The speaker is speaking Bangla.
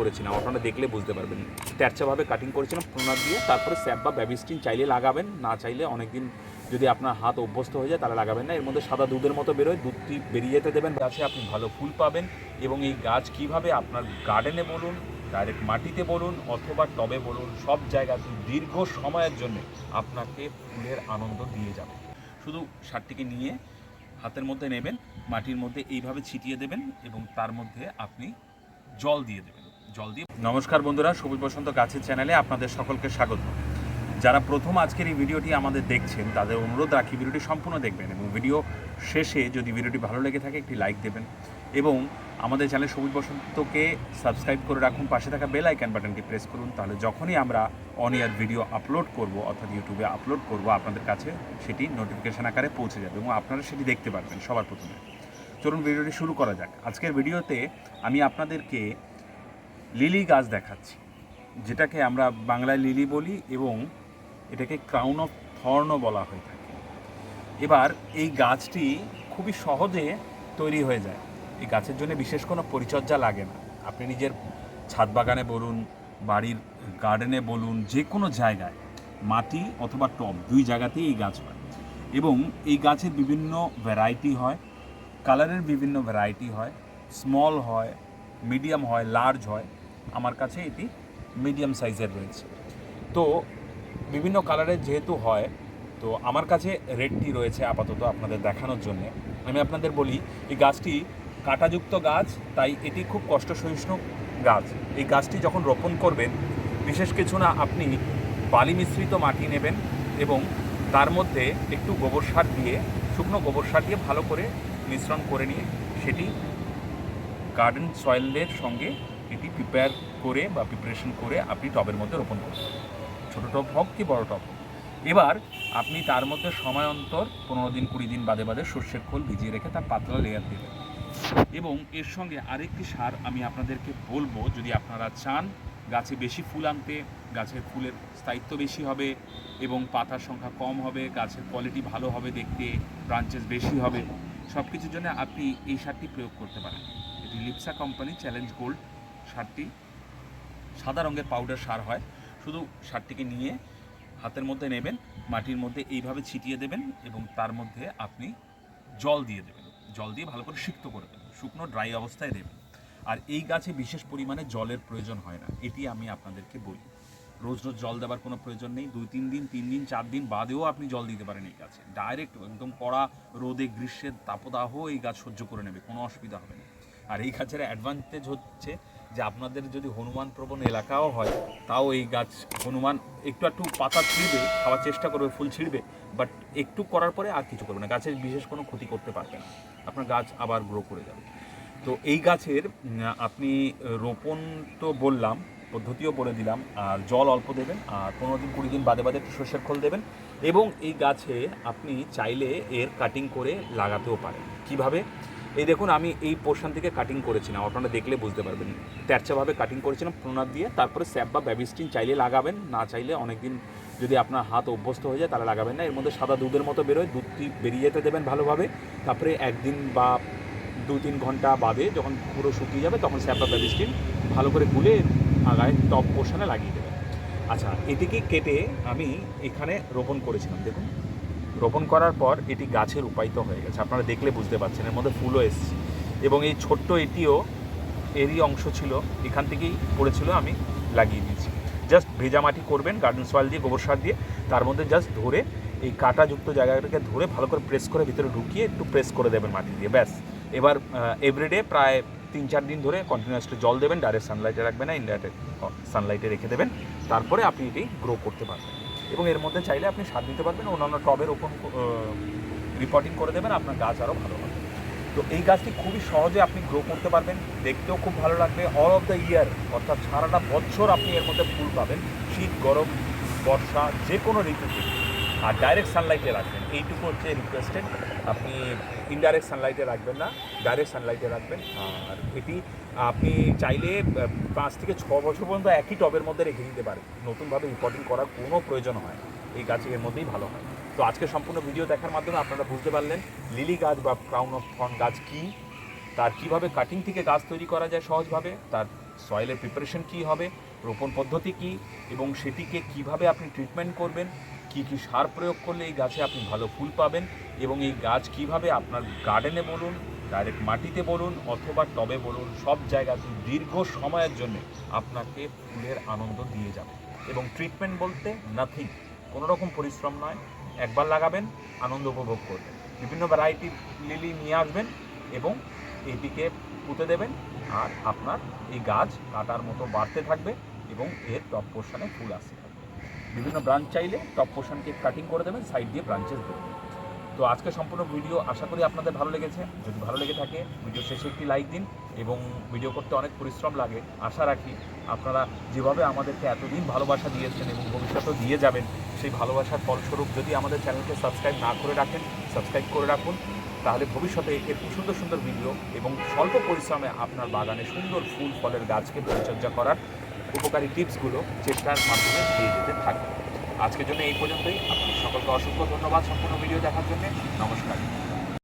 করেছিলাম আপনারা দেখলে বুঝতে পারবেন। ট্যারচাভাবে কাটিং করেছিলাম প্রোনার দিয়ে, তারপরে স্যাপ বা ব্যাবিস্টিন চাইলে লাগাবেন, না চাইলে অনেকদিন যদি আপনার হাত অভ্যস্ত হয়ে যায় তাহলে লাগাবেন না। এর মধ্যে সাদা দুধের মতো বেরোয়, দুধটি বেরিয়ে যেতে দেবেন, গাছে আপনি ভালো ফুল পাবেন এবং এই গাছ কীভাবে আপনার গার্ডেনে বলুন ডাইরেক্ট মাটিতে বলুন অথবা টবে বলুন, সব জায়গাতে দীর্ঘ সময়ের জন্য আপনাকে ফুলের আনন্দ দিয়ে যাবে। শুধু সারটিকে নিয়ে হাতের মধ্যে নেবেন, মাটির মধ্যে এইভাবে ছিটিয়ে দেবেন এবং তার মধ্যে আপনি জল দিয়ে দেবেন। জল দিয়ে নমস্কার বন্ধুরা সবুজ বসন্ত গাছের চ্যানেলে আপনাদের সকলকে স্বাগত। যারা প্রথম আজকের এই ভিডিওটি আমাদের দেখছেন, তাদের অনুরোধ রাখি ভিডিওটি সম্পূর্ণ দেখবেন এবং ভিডিও শেষে যদি ভিডিওটি ভালো লেগে থাকে, একটি লাইক দেবেন এবং আমাদের চ্যানেল সবুজ বসন্তকে সাবস্ক্রাইব করে রাখুন, পাশে থাকা বেল আইকন বাটনটি প্রেস করুন, তাহলে যখনই আমরা অন ইয়ার ভিডিও আপলোড করব, অর্থাৎ ইউটিউবে আপলোড করব, আপনাদের কাছে সেটি নোটিফিকেশন আকারে পৌঁছে যাবে এবং আপনারা সেটি দেখতে পারবেন সবার প্রথমে। চলুন ভিডিওটি শুরু করা যাক। আজকের ভিডিওতে আমি আপনাদেরকে লিলি গাছ দেখাচ্ছি, যেটাকে আমরা বাংলায় লিলি বলি এবং এটাকে ক্রাউন অফ থর্নও বলা হয়ে থাকে। এবার এই গাছটি খুবই সহজে তৈরি হয়ে যায়। এই গাছের জন্য বিশেষ কোনো পরিচর্যা লাগে না। আপনি নিজের ছাদ বাগানে বলুন, বাড়ির গার্ডেনে বলুন, যে কোনো জায়গায় মাটি অথবা টব, দুই জায়গাতেই এই গাছ হয়। এবং এই গাছের বিভিন্ন ভ্যারাইটি হয় কালারের বিভিন্ন ভ্যারাইটি হয় স্মল হয় মিডিয়াম হয় লার্জ হয়। আমার কাছে এটি মিডিয়াম সাইজের রয়েছে। তো বিভিন্ন কালারের যেহেতু হয়, তো আমার কাছে রেডটি রয়েছে আপাতত আপনাদের দেখানোর জন্য। আমি আপনাদের বলি, এই গাছটি কাঁটাযুক্ত গাছ, তাই এটি খুব কষ্ট সহিষ্ণু গাছ। এই গাছটি যখন রোপণ করবেন, বিশেষ কিছু না, আপনি বালি মিশ্রিত মাটি নেবেন এবং তার মধ্যে একটু গোবর সার দিয়ে, শুকনো গোবর সার দিয়ে ভালো করে মিশ্রণ করে নিয়ে, সেটি গার্ডেন সয়েলের সঙ্গে এটি প্রিপেয়ার করে বা প্রিপারেশন করে আপনি টবের মধ্যে রোপণ করবেন ছোটো টব হোক কি বড় টব হোক। এবার আপনি তার মধ্যে সময় অন্তর পনেরো দিন, কুড়ি দিন বাদে বাদে সর্ষের খোল ভিজিয়ে রেখে তার পাতলা লেয়ার দেবেন। এবং এর সঙ্গে আরেকটি সার আমি আপনাদেরকে বলব, যদি আপনারা চান গাছে বেশি ফুল আনতে গাছের ফুলের স্থায়িত্ব বেশি হবে এবং পাতার সংখ্যা কম হবে, গাছের কোয়ালিটি ভালো হবে দেখতে ব্রাঞ্চেস বেশি হবে সব কিছুর জন্য আপনি এই সারটি প্রয়োগ করতে পারেন। এটি লিপসা কোম্পানি চ্যালেঞ্জ গোল্ড সারটি, সাদা রঙের পাউডার সার হয়। শুধু সারটিকে নিয়ে হাতের মধ্যে নেবেন, মাটির মধ্যে এইভাবে ছিটিয়ে দেবেন এবং তার মধ্যে আপনি জল দিয়ে দেবেন। জল দিয়ে ভালো করে সিক্ত করে দেবেন, শুকনো ড্রাই অবস্থায় দেবেন। আর এই গাছে বিশেষ পরিমাণে জলের প্রয়োজন হয় না, এটি আমি আপনাদেরকে বলি। রোজ রোজ জল দেওয়ার কোনো প্রয়োজন নেই, দুই তিন দিন তিন দিন, চার দিন বাদেও আপনি জল দিতে পারেন এই গাছে। ডাইরেক্ট একদম কড়া রোদে, গ্রীষ্মের তাপদাহ এই গাছ সহ্য করে নেবে, কোনো অসুবিধা হবে না। আর এই গাছের অ্যাডভান্টেজ হচ্ছে যে আপনাদের যদি হনুমান প্রবণ এলাকাও হয়, তাও এই গাছ হনুমান একটু একটু পাতা ছিঁড়বে, খাওয়ার চেষ্টা করবে, ফুল ছিঁড়বে বাট একটু করার পরে আর কিছু করবে না। গাছের বিশেষ কোনো ক্ষতি করতে পারবে না। আপনার গাছ আবার গ্রো করে যাবে। তো এই গাছের আপনি রোপণ তো বললাম, পদ্ধতিও বলে দিলাম, আর জল অল্প দেবেন, আর পনেরো দিন, কুড়ি দিন বাদে বাদে একটু সর্ষের খোল দেবেন, এবং এই গাছে আপনি চাইলে এর কাটিং করে লাগাতেও পারেন। কীভাবে? এই দেখুন, আমি এই পোর্শন থেকে কাটিং করেছিলাম, আপনারা দেখলে বুঝতে পারবেন। ট্যারচাভাবে কাটিং করেছিলাম প্রোনার দিয়ে, তারপরে স্যাপ বা ব্যাবিস্টিন চাইলে লাগাবেন, না চাইলে অনেকদিন যদি আপনার হাত অভ্যস্ত হয়ে যায়, তাহলে লাগাবেন না। এর মধ্যে সাদা দুধের মতো বেরোয়, দুধটি বেরিয়ে যেতে দেবেন ভালোভাবে। তারপরে একদিন বা দু তিন ঘণ্টা বাদে যখন পুরো শুকিয়ে যাবে, তখন স্যাপ বা ব্যাবিস্টিন ভালো করে গুলে আগায় টপ পোর্শনে লাগিয়ে দেবেন। আচ্ছা এটিকে কেটে আমি এখানে রোপণ করেছিলাম, দেখুন। রোপণ করার পর এটি গাছের উপায়িত হয়ে গেছে। আপনারা দেখলে বুঝতে পারছেন, এর মধ্যে ফুলও এসছে। এবং এই ছোট্ট এটিও এরই অংশ ছিল, এখান থেকেই পড়েছিল, আমি লাগিয়ে দিয়েছি। জাস্ট ভেজা মাটি করবেন, গার্ডেন সয়েল দিয়ে, গোবর সার দিয়ে, তার মধ্যে জাস্ট ধরে এই কাঁটাযুক্ত জায়গাটাকে ধরে ভালো করে প্রেস করে ভিতরে ঢুকিয়ে একটু প্রেস করে দেবেন মাটি দিয়ে, ব্যাস। এবার এভরিডে প্রায় তিন চার দিন ধরে কন্টিনিউয়াসলি জল দেবেন ডাইরেক্ট সানলাইটে রাখবেন না ইনডাইরেক্ট সানলাইটে রেখে দেবেন। তারপরে আপনি এটি গ্রো করতে পারবেন। এবং এর মধ্যে চাইলে আপনি সার দিতে পারবেন, অন্যান্য টবের ওপর রিপোর্টিং করে দেবেন, আপনার গাছ আরও ভালো হবে। তো এই গাছটি খুবই সহজে আপনি গ্রো করতে পারবেন, দেখতেও খুব ভালো লাগবে। অল অফ দ্য ইয়ার অর্থাৎ সারাটা বছর আপনি এর মধ্যে ফুল পাবেন। শীত, গরম, বর্ষা যে কোনো ঋতুতে। আর ডাইরেক্ট সানলাইটে রাখবেন। এইটুকু হচ্ছে রিকোয়েস্টেড আপনি ইনডাইরেক্ট সানলাইটে রাখবেন না ডাইরেক্ট সানলাইটে রাখবেন। আর এটি আপনি চাইলে পাঁচ থেকে ছ বছর পর্যন্ত একই টবের মধ্যে রেখে দিতে পারেন। নতুনভাবে রিপোর্টিং করার কোনো প্রয়োজন হয়। এই গাছ এর মধ্যেই ভালো হয়। তো আজকে সম্পূর্ণ ভিডিও দেখার মাধ্যমে আপনারা বুঝতে পারলেন লিলি গাছ বা ক্রাউন অফ থর্ন গাছ কী, তার কীভাবে কাটিং থেকে গাছ তৈরি করা যায় সহজভাবে, তার সয়েলের প্রিপারেশন কী হবে, রোপণ পদ্ধতি কী, এবং সেটিকে কীভাবে আপনি ট্রিটমেন্ট করবেন কী কী সার প্রয়োগ করলে এই গাছে আপনি ভালো ফুল পাবেন এবং এই গাছ কীভাবে আপনার গার্ডেনে বলুন ডাইরেক্ট মাটিতে বলুন অথবা টবে বলুন, সব জায়গাতে দীর্ঘ সময়ের জন্য আপনাকে ফুলের আনন্দ দিয়ে যাবে। এবং ট্রিটমেন্ট বলতে নাথিং কোনো রকম পরিশ্রম নয়। একবার লাগাবেন, আনন্দ উপভোগ করবেন। বিভিন্ন ভ্যারাইটি লিলি নিয়ে আসবেন এবং এটিকে পুঁতে দেবেন আর আপনার এই গাছ কাটার মতো বাড়তে থাকবে এবং এর টপ পোর্শনে ফুল আসতে থাকবে বিভিন্ন ব্রাঞ্চ চাইলে টপ পোর্শনকে কাটিং করে দেবেন সাইড দিয়ে ব্রাঞ্চেস দেবেন। তো আজকে সম্পূর্ণ ভিডিও আশা করি আপনাদের ভালো লেগেছে। যদি ভালো লেগে থাকে ভিডিও শেষে একটি লাইক দিন এবং ভিডিও করতে অনেক পরিশ্রম লাগে। আশা রাখি আপনারা যেভাবে আমাদেরকে এতদিন ভালোবাসা দিয়েছেন এবং ভবিষ্যতেও দিয়ে যাবেন, সেই ভালোবাসার ফলস্বরূপ যদি আমাদের চ্যানেলকে সাবস্ক্রাইব না করে রাখেন সাবস্ক্রাইব করে রাখুন। তাহলে ভবিষ্যতে এরকম সুন্দর সুন্দর ভিডিও এবং স্বল্প পরিশ্রমে আপনার বাগানে সুন্দর ফুল, ফলের গাছকে পরিচর্যা করার উপকারী টিপসগুলো চেষ্টার মাধ্যমে দিয়ে যেতে থাকবে আজকের জন্য এই পর্যন্তই। আপনাদের সকলকে অসংখ্য ধন্যবাদ সম্পূর্ণ ভিডিও দেখার জন্য। নমস্কার।